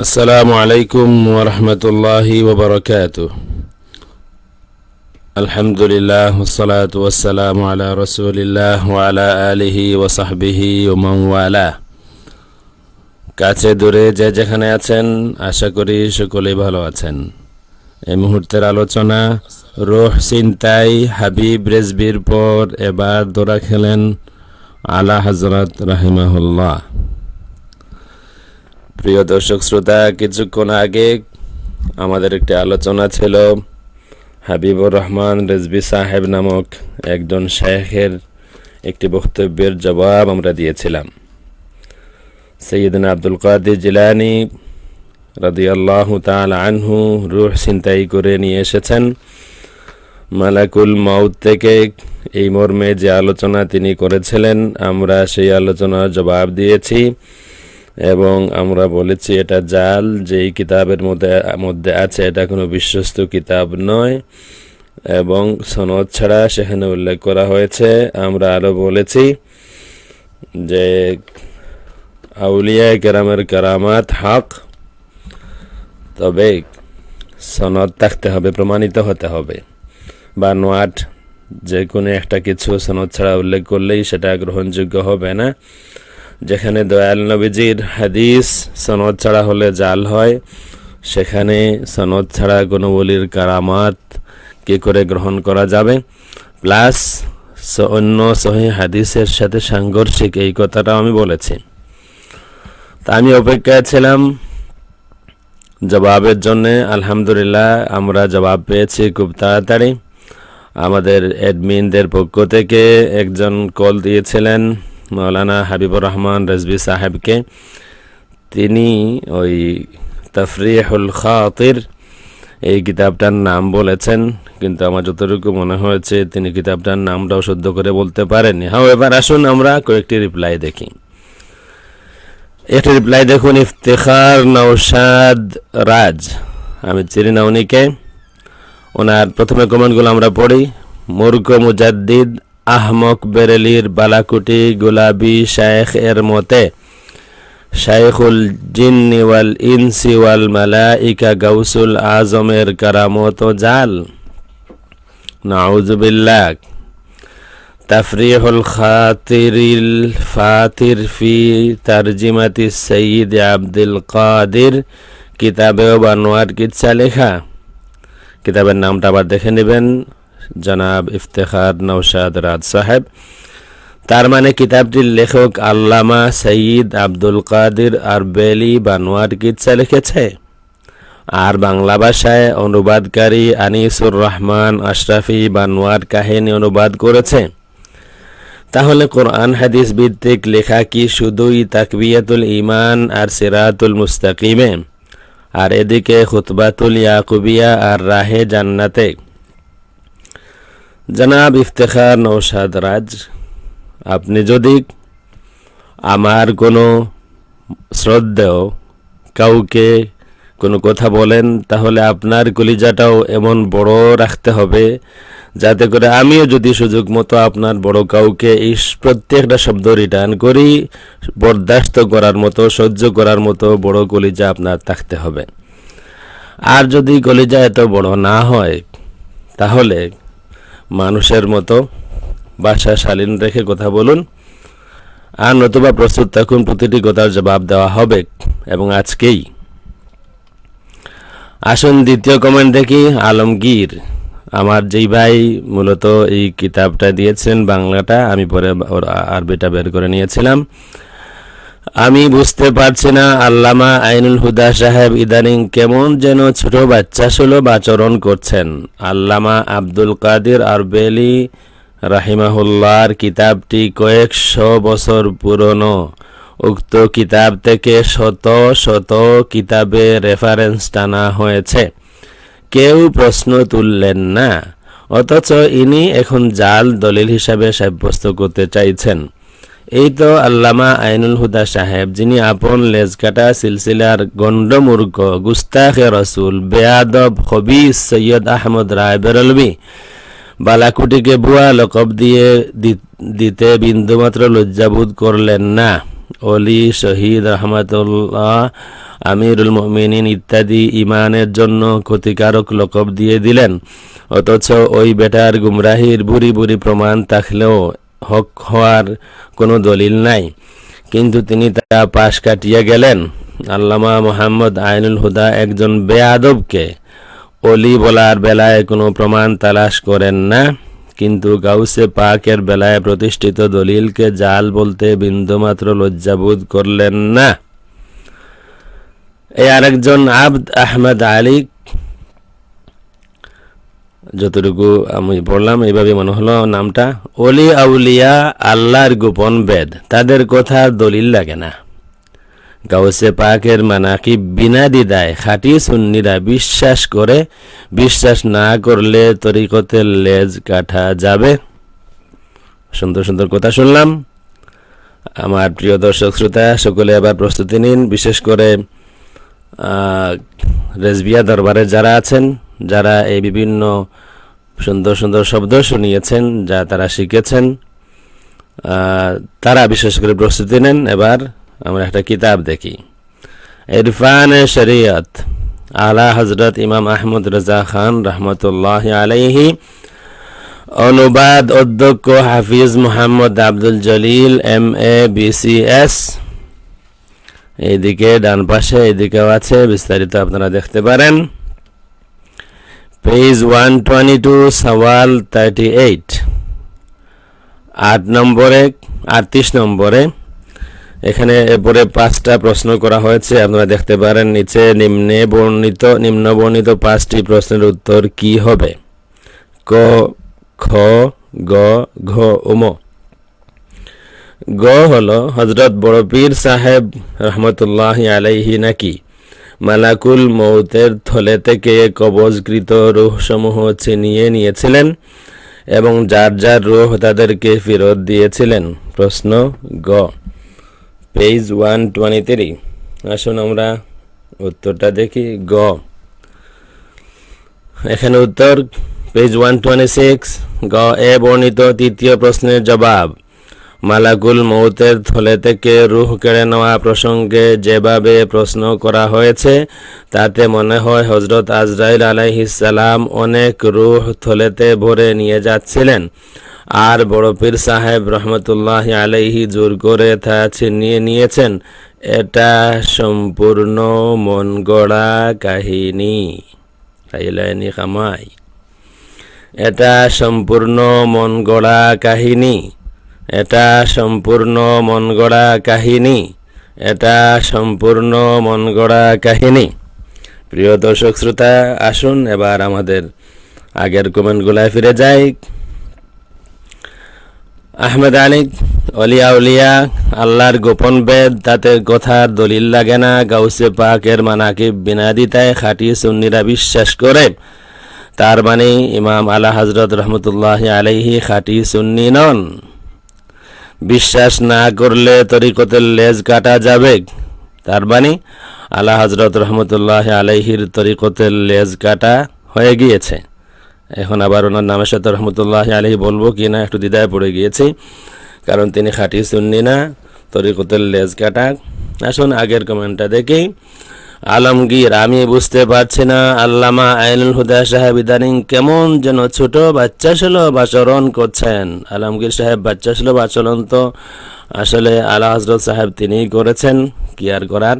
আসসালামু আলাইকুম ওরহমতুল্লাহি ওবরকাত আলহামদুলিল্লাহ ওসালাত ওসালাম আলা রসুলিল্লাহ ওয়ালা আলিহি ওসাহবিহি ওমাওয়ালা কাছে দূরে যে যেখানে আছেন, আশা করি সকলেই ভালো আছেন। এই মুহূর্তের আলোচনা, রোহ সিনতাই হাবিব রেজবির পর এবার দৌড়া খেলেন আলা হজরত রাহিমাহুল্লাহ। প্রিয় দর্শক শ্রোতা, কিছুক্ষণ আগে আমাদের একটি আলোচনা ছিল হাবিবুর রহমান রেজবি সাহেব নামক একজন শেখের একটি বক্তব্যের জবাব আমরা দিয়েছিলাম। সৈয়দিন আব্দুল কাদের জিলানি রাদিয়াল্লাহ তাল আনহু রুহ চিন্তাই করে নিয়ে এসেছেন। মালাকুল মাউত থেকে এই মর্মে যে আলোচনা তিনি করেছিলেন, আমরা সেই আলোচনার জবাব দিয়েছি। এবং আমরা বলেছি এটা জাল, যেই কিতাবের মধ্যে মধ্যে আছে এটা কোনো বিশ্বস্ত কিতাব নয়। এবং সনদ ছাড়া সেখানে উল্লেখ করা হয়েছে। আমরা আরও বলেছি যে আউলিয়া কেরামের কেরামাত হক, তবে সনদ থাকতে হবে, প্রমাণিত হতে হবে। বা নোয়াট যে কোনো একটা কিছু সনদ ছাড়া উল্লেখ করলেই সেটা গ্রহণযোগ্য হবে না। যেখানে দয়াল নবীজির হাদিস, সনদ ছাড়া হলে জাল হয়। সেখানে সনদ ছাড়া কোনো বলির কারামাত কি করে গ্রহণ করা যাবে? প্লাস অন্য সহি হাদিসের সাথে সাংঘর্ষিক এই কথাটাও আমি বলেছি। তা আমি অপেক্ষায় ছিলাম জবাবের জন্যে। আলহামদুলিল্লাহ, আমরা জবাব পেয়েছি খুব তাড়াতাড়ি। আমাদের অ্যাডমিনদের পক্ষ থেকে একজন কল দিয়েছিলেন। মৌলানা হাবিবুর রহমান রেজবি সাহেবকে। তিনি ওই তফরিহুল খাতির এই কিতাবটার নাম বলেছেন, কিন্তু আমার যতটুকু মনে হয়েছে, তিনি কিতাবটার নামটাও শুদ্ধ করে বলতে পারেননি। হাও এবার আসুন আমরা কয়েকটি রিপ্লাই দেখি। একটি রিপ্লাই দেখুন, ইফতেখার নৌসাদ রাজ। আমি চিনি না উনিকে। ওনার প্রথমে কমেন্টগুলো আমরা পড়ি মূর্খ মুজাদ্দিদ আহমক বেরেলির বালাকুটি গোলাবি শায়েখ এর মতে শাইখুল জিন্নি ওয়াল ইনসি ওয়াল মালাইকা গাউসুল আজমের কারামত জাল। নাউজুবিল্লাহ। তাফরিহুল খাতিরিল ফাতির ফি তারজিমাতি সঈদ আব্দুল কাদির কিতাবে বানোয়ার কিচ্ছা লেখা। কিতাবের নামটা আবার দেখে নেবেন। জনাব ইফতেখার নৌসাদ রাজ সাহেব। তার মানে কিতাবটির লেখক আল্লামা সঈদ আব্দুল কাদির আর বেলি বানোয়ার কিচ্ছা লিখেছে। আর বাংলা ভাষায় অনুবাদকারী আনিসুর রহমান আশরাফি বানোয়ার কাহিনী অনুবাদ করেছে। তাহলে কোরআন হাদিস ভিত্তিক লেখা কি শুধুই তাকবিয়াতুল ইমান আর সিরাতুল মুস্তাকিমে? আর এদিকে খুতবাতুল ইয়াকুবিয়া আর রাহে জান্নাতে। জনাব ইফতেখার নৌসাদ রাজ, আপনি যদি আমার কোনো শ্রদ্ধেয় কাউকে কোনো কথা বলেন, তাহলে আপনার কলিজাটাও এমন বড় রাখতে হবে, যাতে করে আমিও যদি সুযোগ মতো আপনার বড় কাউকে এই প্রত্যেকটা শব্দ রিটার্ন করি, বরদাস্ত করার মতো, সহ্য করার মতো বড় কলিজা আপনার থাকতে হবে। আর যদি কলিজা এত বড় না হয়, তাহলে মানুষের মতো। বাসা শালীন রেখে কথা বলুন। আর নতুবা প্রস্তুত থাকুন, প্রতিটি কথার জবাব দেওয়া হবে এবং আজকেই। আসুন দ্বিতীয় কমেন্ট দেখি, আলমগীর। আমার যেই ভাই মূলত এই কিতাবটা দিয়েছেন, বাংলাটা, আমি পরে আরবিটা বের করে নিয়েছিলাম। আমি বুঝতে পারছি না আল্লামা আইনুল হুদা সাহেব ইদানিং কেমন যেন ছোট বাচ্চা সুলভ আচরণ করছেন। আল্লামা আব্দুল কাদির আরবেলি রাহিমাহুল্লার কিতাবটি কয়েকশো বছর পুরনো। উক্ত কিতাব থেকে শত শত কিতাবে রেফারেন্স টানা হয়েছে। কেউ প্রশ্ন তুললেন না, অথচ ইনি এখন জাল দলিল হিসাবে সাব্যস্ত করতে চাইছেন। এই তো আল্লামা আইনুল হুদা সাহেব, যিনি আপন লেজকাটা সিলসিলার গণ্ডমূর্খ, গুস্তাখে রসুল, বেয়াদব খবিস সৈয়দ আহমদ রায় বেরলবি। বালাকুটিকে বুয়া লকব দিয়ে দিতে বিন্দুমাত্র লজ্জাবোধ করলেন না। অলি শহীদ রহমতুল্লাহ, আমিরুল মমিনিন ইত্যাদি ইমানের জন্য ক্ষতিকারক লকব দিয়ে দিলেন। অথচ ওই বেটার গুমরাহির বুড়ি বুড়ি প্রমাণ থাকলেও হক হওয়ার কোনো দলিল নাই। কিন্তু তিনি তা পাশ কাটিয়ে গেলেন। আল্লামা মোহাম্মদ আইনুল হুদা একজন বেয়াদবকে অলি বলার বেলায় কোনো প্রমাণ তালাশ করেন না। কিন্তু গাউসে পাকের বেলায় প্রতিষ্ঠিত দলিলকে জাল বলতে বিন্দুমাত্র লজ্জাবোধ করলেন না। এই আরেকজন আবদ আহমদ আলী যতটুকু আমি পড়লাম, এইভাবে মনে হলো নামটা। অলি আউলিয়া আল্লাহর গোপন বেদ, তাদের কথা দলিল লাগে না। গাউসে পাকের মানাকি বিনা দিদায় খাঁটি সুন্নিরা বিশ্বাস করে, বিশ্বাস না করলে তরিকতে লেজ কাটা যাবে। সুন্দর সুন্দর কথা শুনলাম। আমার প্রিয় দর্শক শ্রোতা, সকলে আবার প্রস্তুতি নিন। বিশেষ করে রেজবিয়া দরবারে যারা আছেন যারা এই বিভিন্ন সুন্দর সুন্দর শব্দ শুনিয়েছেন, যা তারা শিখেছেন তারা বিশেষ করে প্রস্তুতি নেন। এবার আমরা একটা কিতাব দেখি। ইরফান শরিয়ত, আলা হজরত ইমাম আহমদ রাজা খান রহমতুল্লাহ আলাইহি, অনুবাদ অধ্যক্ষ Hafiz Mohammad Abdul Jalil, M A BCS এইদিকে ডান পাশে এদিকেও আছে, বিস্তারিত আপনারা দেখতে পারেন। পেজ ওয়ান টোয়েন্টি টু সওয়াল থার্টি এইট আট নম্বরে, আটত্রিশ নম্বরে, এখানে এরপরে পাঁচটা প্রশ্ন করা হয়েছে, আপনারা দেখতে পারেন নিচে নিম্নে বর্ণিত, নিম্ন বর্ণিত পাঁচটি প্রশ্নের উত্তর কি হবে? ক, খ, গ, ঘ উম গ হল হজরত বড় পীর সাহেব রহমতুল্লাহ আলাইহি নাকি? মালাকুল মৌতের থলে থেকে কবজকৃত রুহসমূহ ছিনিয়ে নিয়েছিলেন এবং যার যার রুহ তাদেরকে ফেরত দিয়েছিলেন। প্রশ্ন গ। Page one twenty three. আসুন আমরা উত্তরটা দেখি। গ। এখানে উত্তর। Page one twenty six. গ। এ বর্ণিত তৃতীয় প্রশ্নের জবাব। মালাকুল মৌতের থলে থেকে রুহ কেড়ে নেওয়া প্রসঙ্গে যেভাবে প্রশ্ন করা হয়েছে, তাতে মনে হয় হজরত আজরাইল আলাইহিসালাম অনেক রুহ থলেতে ভরে নিয়ে যাচ্ছিলেন। আর বড় পীর সাহেব রহমতুল্লাহ আলাইহি জোর করে তা ছিনিয়ে নিয়েছেন। এটা সম্পূর্ণ মন গড়া কাহিনী। খাইলাইনি খামাই এটা সম্পূর্ণ মন গড়া কাহিনী। এটা সম্পূর্ণ মন গড়া কাহিনী। এটা সম্পূর্ণ মন গড়া কাহিনী। প্রিয় দর্শক শ্রোতা, আসুন এবার আমাদের আগের কমেন্টগুলায় ফিরে যাই। আহমেদ আলী, অলিয়া উলিয়া, আল্লাহর গোপন বেদ, তাতে কথার দলিল লাগে না। গাউসে পাকের মানাকে বিনাদিতায় খাটি সুন্নিরা বিশ্বাস করে। তার মানে ইমাম আলা হজরত রহমতুল্লাহ আলাইহি খাটি সুন্নি নন। বিশ্বাস না করলে তরিকতের লেজ কাটা যাবে। তার মানে আলা হজরত রহমতুল্লাহ আলাইহির তরিকতের লেজ কাটা হয়ে গিয়েছে। এখন আবার ওনার নামের সাথে রহমতুল্লাহ আলহি বলব কি না, একটু দ্বিধায় পড়ে গিয়েছি। কারণ তিনি খাঁটি সুন্নি না, তরিকতের লেজ কাটা। আসুন আগের কমেন্টটা দেখি। আলমগীর, আমি বুঝতে পারছি না। আল্লামা আইনুল হুদা সাহেব ইদানিং কেমন যেন ছোট বাচ্চা সুলভ আচরণ করছেন। আলমগীর সাহেব বাচ্চা সুলভ আচরণ তো আসলে আলা হজরত সাহেব তিনিই করেছেন, কি আর করার?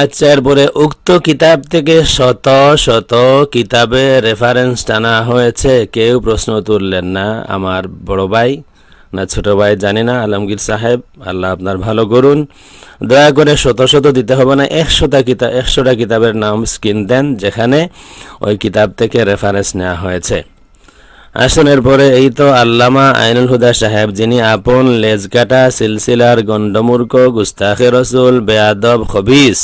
আচ্ছা এরপরে উক্ত কিতাব থেকে শত শত কিতাবে রেফারেন্স টানা হয়েছে। কেউ প্রশ্ন তুললেন না আমার বড় ভাই। না ছোট ভাই জানি না, আলমগীর সাহেব, আল্লাহ আপনার ভালো করুন। দয়া করে শত শত দিতে হবে না, একশোটা কিতাব একশোটা কিতাবের নাম স্ক্রিন দেন, যেখানে ওই কিতাব থেকে রেফারেন্স নেওয়া হয়েছে। আসুন এরপরে এই তো আল্লামা আইনুল হুদা সাহেব, যিনি আপন লেজ কাটা সিলসিলার গণ্ডমূর্খ, গুস্তাখে রসুল, বেয়াদব, খবিস।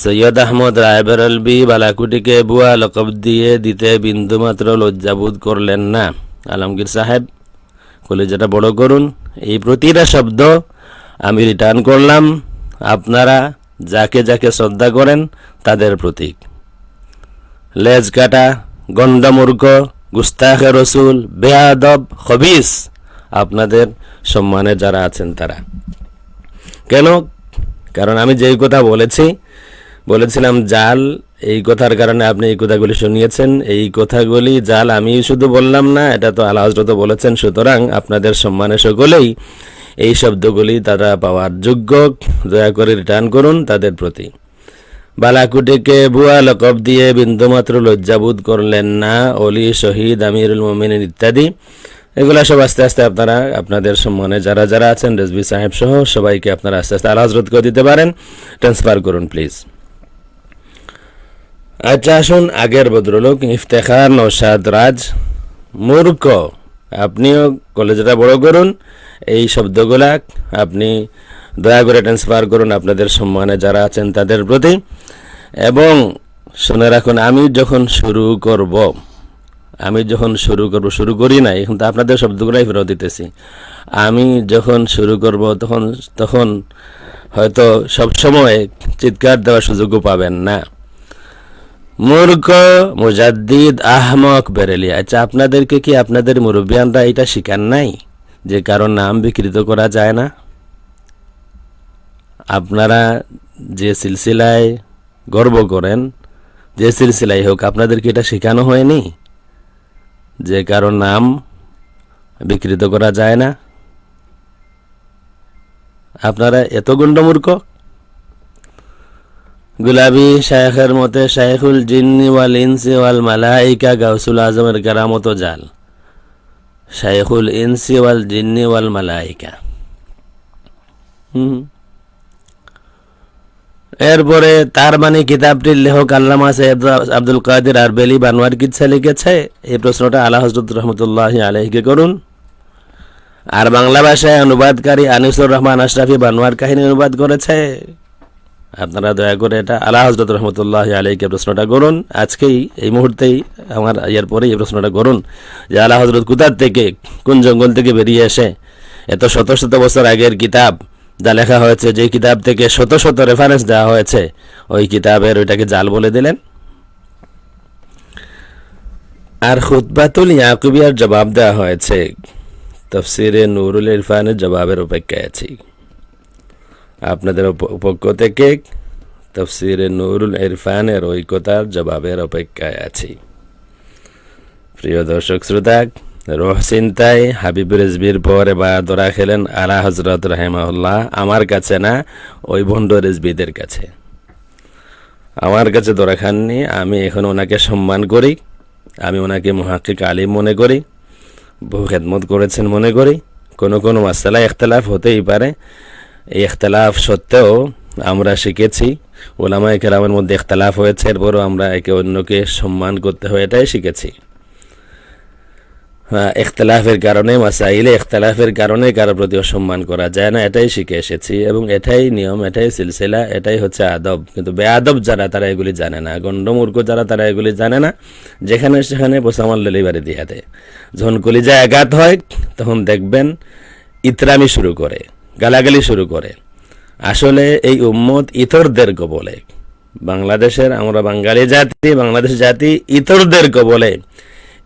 সৈয়দ আহমদ রায়বেরলবি, বালাকুটিকে বুয়া লকব দিয়ে দিতে বিন্দুমাত্র লজ্জাবোধ করলেন না, আলমগীর সাহেব। কলেজাটা বড় করুন, এই প্রতিটা শব্দ আমি রিটার্ন করলাম। আপনারা যাকে যাকে শ্রদ্ধা করেন, তাদের প্রতীক। লেজ কাটা, গন্ডমূর্খ, গুস্তাখে রসুল, বেয়াদব, খবিস, আপনাদের সম্মানে যারা আছেন তারা। কেন? কারণ আমি যেই কথা বলেছি, বলেছিলাম, জাল এই কথার কারণে আপনি এই কথাগুলি শুনিয়েছেন। এই কথাগুলি জাল আমি শুধু বললাম না, এটা তো আল্লাহ হজরত বলেছেন, সুতরাং আপনাদের সম্মানে সকলেই এই শব্দগুলি তারা পাওয়ার যোগ্য। দয়া করে রিটার্ন করুন তাদের প্রতি। বালাকুটিকে ভুয়া লকব দিয়ে বিন্দুমাত্র লজ্জাবোধ করলেন না অলি শহীদ, আমিরুল মোমিন ইত্যাদি। এগুলা সব আস্তে আস্তে আপনারা, আপনাদের সম্মানে যারা যারা আছেন, রেজবি সাহেব সহ সবাইকে আপনারা আস্তে আস্তে আল্লাহ হজরত করে দিতে পারেন। ট্রান্সফার করুন প্লিজ আচ্ছা আসুন আগের ভদ্রলোক, ইফতেখার নৌসাদ রাজ। মূর্খ, আপনিও কলেজটা বড় করুন। এই শব্দগুলা আপনি দয়া করে ট্রান্সফার করুন আপনাদের সম্মানে যারা আছেন তাদের প্রতি। এবং শুনে রাখুন, আমি যখন শুরু করব, আমি যখন শুরু করব, শুরু করি না এখন তো আপনাদের শব্দগুলাই ফেরত দিতেছি। আমি যখন শুরু করব, তখন তখন হয়তো সবসময় চিৎকার দেওয়ার সুযোগও পাবেন না। মূর্খ মুজাদ্দিদ আহমক বেরেলি। আচ্ছা আপনাদেরকে কি আপনাদের মুরব্বিয়ানরা এটা শিকার নাই? যে কারণ নাম বিকৃত করা যায় না? আপনারা যে সিলসিলায় গর্ব করেন, যে সিলসিলাই হোক, আপনাদেরকে এটা শেখানো হয়নি? যে কারও নাম বিকৃত করা যায় না? আপনারা এত গণ্ডমূর্খ গুলাবি শায়েখের মতে, শায়েখুল জিন্নি ওয়াল ইনসি ওয়াল মালাইকা গাউসুল আজমের কেরামত জাল। শায়েখুল ইনসি ওয়াল জিন্নি ওয়াল মালাইকা। এরপরে তার মানে কিতাবটির লেখক আল্লামা সৈয়দ আব্দুল কাদের আরবেলি বানোয়ার কিচ্ছা লিখেছে, এই প্রশ্নটা আলা হজরত রহমতুল্লাহ আলহিকে করুন। আর বাংলা ভাষায় অনুবাদকারী আনিসুর রহমান আশরাফি বানোয়ার কাহিনী অনুবাদ করেছে। আপনারা দয়া করে এটা আলা হজরত রহমতুল্লাহ আলহিকে প্রশ্নটা করুন। আজকেই, এই মুহূর্তেই আমার ইয়ার পরে এই প্রশ্নটা করুন যে আলা হজরত কুতার থেকে, কোন জঙ্গল থেকে বেরিয়ে এসে এত শত শত বছর আগের কিতাব যা লেখা হয়েছে, যে কিতাব থেকে শত শত রেফারেন্স দেওয়া হয়েছে, ওই কিতাবের ওইটাকে জাল বলে দিলেন। আর খুতবাতুল ইয়াকুবিয়ার জবাব দেওয়া হয়েছে। তফসিরে নুরুল ইরফানের জবাবের অপেক্ষায় আছি। আপনাদের পক্ষ থেকে তফসিরে নুরুল ইরফানের ঐক্যতার জবাবের অপেক্ষায় আছি। প্রিয় দর্শক শ্রোতা, রোহ চিন্তায় হাবিব রেজবির পর এবার দোরা খেলেন আলা হজরত রাহেমাউল্লাহ আমার কাছে না, ওই ভণ্ড রেজবিদের কাছে। আমার কাছে দোরা খাননি, আমি এখন ওনাকে সম্মান করি, আমি ওনাকে মহাকিক আলিম মনে করি, বহু খেদমত করেছেন মনে করি, কোনো কোনো মাসালা ইখতলাফ হতেই পারে এই ইখতলাফ সত্ত্বেও আমরা শিখেছি ওলামা কেরামের মধ্যে ইখতলাফ হয়েছে, এরপরও আমরা একে অন্যকে সম্মান করতে হয়, এটাই শিখেছি। ইখতলাফের কারণে, মাসাইলে ইখতলাফের কারণে কারোর প্রতি অসম্মান করা যায় না, এটাই শিখে এসেছি, এবং এটাই নিয়ম, এটাই সিলসিলা, এটাই হচ্ছে আদব। কিন্তু বেআদব যারা, তারা এগুলি জানে না। গণ্ডমূর্খ যারা, তারা এগুলি জানে না। যেখানে সেখানে বোসামাল ডেলিভারি দিয়ে দেয়। যখন কলিজায় আঘাত হয়, তখন দেখবেন ইতরামি শুরু করে। গালাগালি শুরু করে। আসলে এই উম্মত ইতরদের কবলে বাংলাদেশের, আমরা বাঙালি জাতি, বাংলাদেশ জাতি ইতরদের কবলে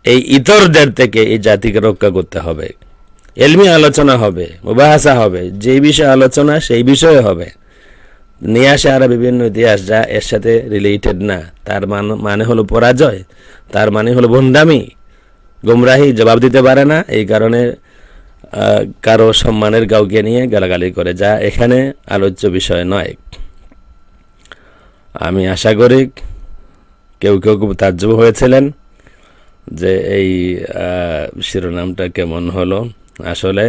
এই ইতরদের থেকে এই জাতিকে রক্ষা করতে হবে। এলমি আলোচনা হবে, মুবাহাসা হবে যেই বিষয়ে আলোচনা সেই বিষয়ে হবে। নিয়ে আসে আরও বিভিন্ন ইতিহাস যা এর সাথে রিলেটেড না। তার মান- হলো পরাজয়, তার মানে হলো ভণ্ডামি। গুমরাহি জবাব দিতে পারে না, এই কারণে কারও সম্মানের কাউকে নিয়ে গালাগালি করে, যা এখানে আলোচ্য বিষয় নয়। আমি আশা করি কেউ কেউ খুব তাজ্জব হয়েছিলেন যে এই শিরোনামটা কেমন হলো। আসলে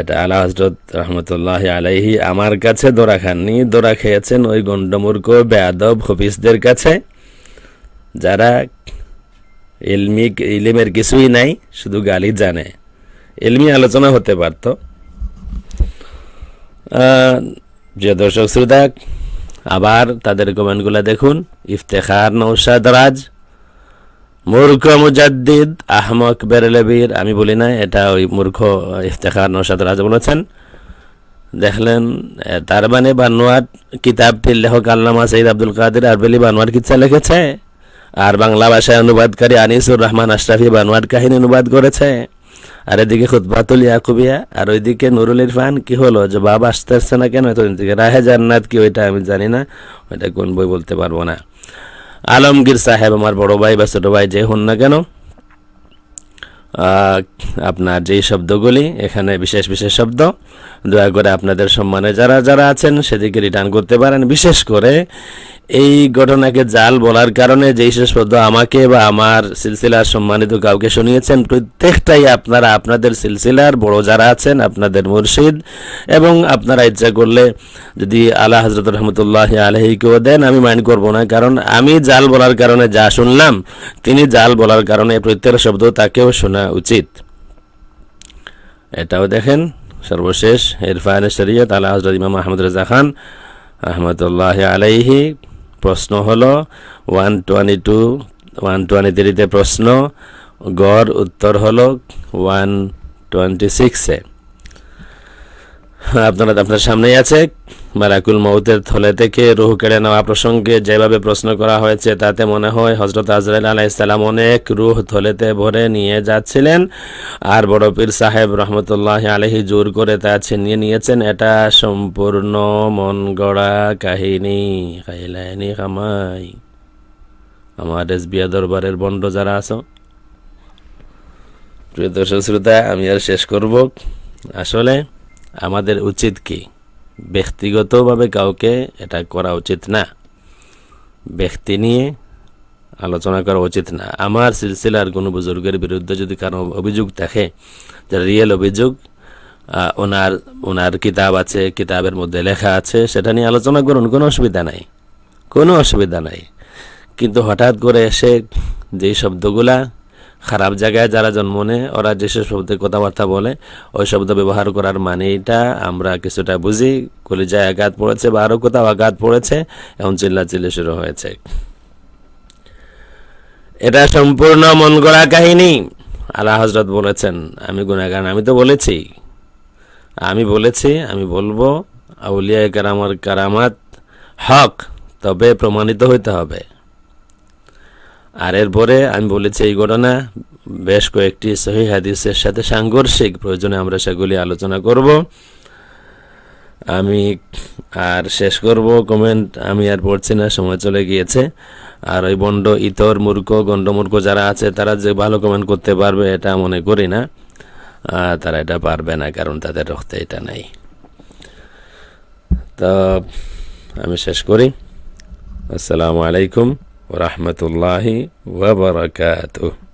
এটা আলা হজরত রহমতুল্লাহ আলাইহি আমার কাছে দোরা খাননি। দোরা খেয়েছেন ওই গণ্ডমূর্খ, বেয়াদব হফিসদের কাছে, যারা ইলমিক, ইলিমের কিছুই নাই, শুধু গালি জানে। এলমি আলোচনা হতে পারত। যে দর্শক শ্রোতা, আবার তাদের কমেন্টগুলো দেখুন। ইফতেখার নৌসাদ রাজ, মূর্খ মুজাদ্দিদ আহমক বেরেলবির, আমি বলি না, এটা ওই মূর্খ ইফতেখার নৌসাদ রাজ বলেছেন। দেখলেন তার মানে বানোয়ার কিতাবটির লেখক আল্লামা সঈদ আব্দুল কাদের আরবেলি বানোয়ার কিচ্ছা লিখেছে, আর বাংলা ভাষায় অনুবাদকারী আনিসুর রহমান আশরাফি বানোয়ার কাহিনী অনুবাদ করেছে। আর এদিকে খুতবাতুল ইয়াকুবিয়া, আর ওইদিকে নুরুল ইরফান কি হলো? যে বাবা আসতে আসছে না কেন? এতদিন থেকে রাহে জান্নাত কি ওইটা আমি জানি না। ওইটা কোন বই বলতে পারব না। আলমগীর সাহেব আমার বড় ভাই বা ছোট ভাই যে হন না কেন আপনার যেই শব্দগুলি, এখানে বিশেষ বিশেষ শব্দ, দয়া করে আপনাদের সম্মানে যারা যারা আছেন, সেদিকে রিটার্ন করতে পারেন। বিশেষ করে এই ঘটনাকে জাল বলার কারণে যেই শেষ শব্দ আমাকে বা আমার সিলসিলার সম্মানিত কাউকে শুনিয়েছেন, প্রত্যেকটাই আপনারা আপনাদের সিলসিলার বড় যারা আছেন, আপনাদের মুর্শিদ এবং আপনারা ইচ্ছা করলে যদি আলা হজরত রহমতুল্লাহ আলহিকেও দেন, আমি মাইন্ড করব না। কারণ আমি জাল বলার কারণে যা শুনলাম, তিনি জাল বলার কারণে প্রত্যেক শব্দ তাকেও শোনা উচিত। এটাও দেখেন, সর্বশেষ ইরফান শরীয়ত আলা হজরত ইমাম আহমদ রাজা খান আহমদুল্লাহ আলাইহি প্রশ্ন হল one twenty two one twenty থ্রিতে প্রশ্ন, গড় উত্তর হল ওয়ান টোয়েন্টি সিক্সে আপনারা আপনার সামনেই আছে। মারাকুল মৌতের থলে থেকে রুহ কেড়ে নেওয়া প্রসঙ্গে যেভাবে প্রশ্ন করা হয়েছে, তাতে মনে হয় হজরত আজরাইল আলাইসাল্লাম অনেক রুহ থলেতে ভরে নিয়ে যাচ্ছিলেন। আর বড় পীর সাহেব রহমতুল্লাহ আলহি জোর করে তা ছিনিয়ে নিয়েছেন, এটা সম্পূর্ণ মন গড়া কাহিনী। খাইলাইনি খামাই আমার এসবিয়া দরবারের বন্ড যারা আছো। প্রিয় দর্শক, শ্রোতা, আমি আর শেষ করব। আসলে আমাদের উচিত কি? ব্যক্তিগতভাবে কাউকে এটা করা উচিত না। ব্যক্তি নিয়ে আলোচনা করা উচিত না। আমার সিলসিলার কোনো বুজুর্গের বিরুদ্ধে যদি কারও অভিযোগ থাকে, যে রিয়েল অভিযোগ ওনার ওনার কিতাব আছে, কিতাবের মধ্যে লেখা আছে, সেটা নিয়ে আলোচনা করুন, কোনো অসুবিধা নাই। কোনো অসুবিধা নাই। কিন্তু হঠাৎ করে এসে যেই শব্দগুলা খারাপ জায়গায় যারা জন্ম নেয়, ওরা যেসব শব্দে কথাবার্তা বলে, ওই শব্দ ব্যবহার করার মানেটা আমরা কিছুটা বুঝি। কলিজায় আঘাত পড়েছে বা আরও কোথাও আঘাত পড়েছে এখন চিল্লা চিল্লি শুরু হয়েছে। এটা সম্পূর্ণ মন গড়া কাহিনী। আল্লাহ হজরত বলেছেন, আমি গুণাগান আমি তো বলেছি। আমি বলেছি, আমি বলব আউলিয়া কারামার কারামাত হক, তবে প্রমাণিত হইতে হবে। আর এরপরে আমি বলেছি এই ঘটনা, বেশ কয়েকটি সহি হাদিসের সাথে সাংঘর্ষিক প্রয়োজনে আমরা সেগুলি আলোচনা করব। আমি আর শেষ করব কমেন্ট আমি আর পড়ছি না, সময় চলে গিয়েছে। আর ওই বন্ড ইতর মূর্খ, গণ্ডমূর্খ যারা আছে, তারা যে ভালো কমেন্ট করতে পারবে, এটা মনে করি না। তারা এটা পারবে না, কারণ তাদের রক্তে এটা নাই। তো আমি শেষ করি। আসসালামু আলাইকুম। ওরহমতুল্লাহি ওবরাকাতুহ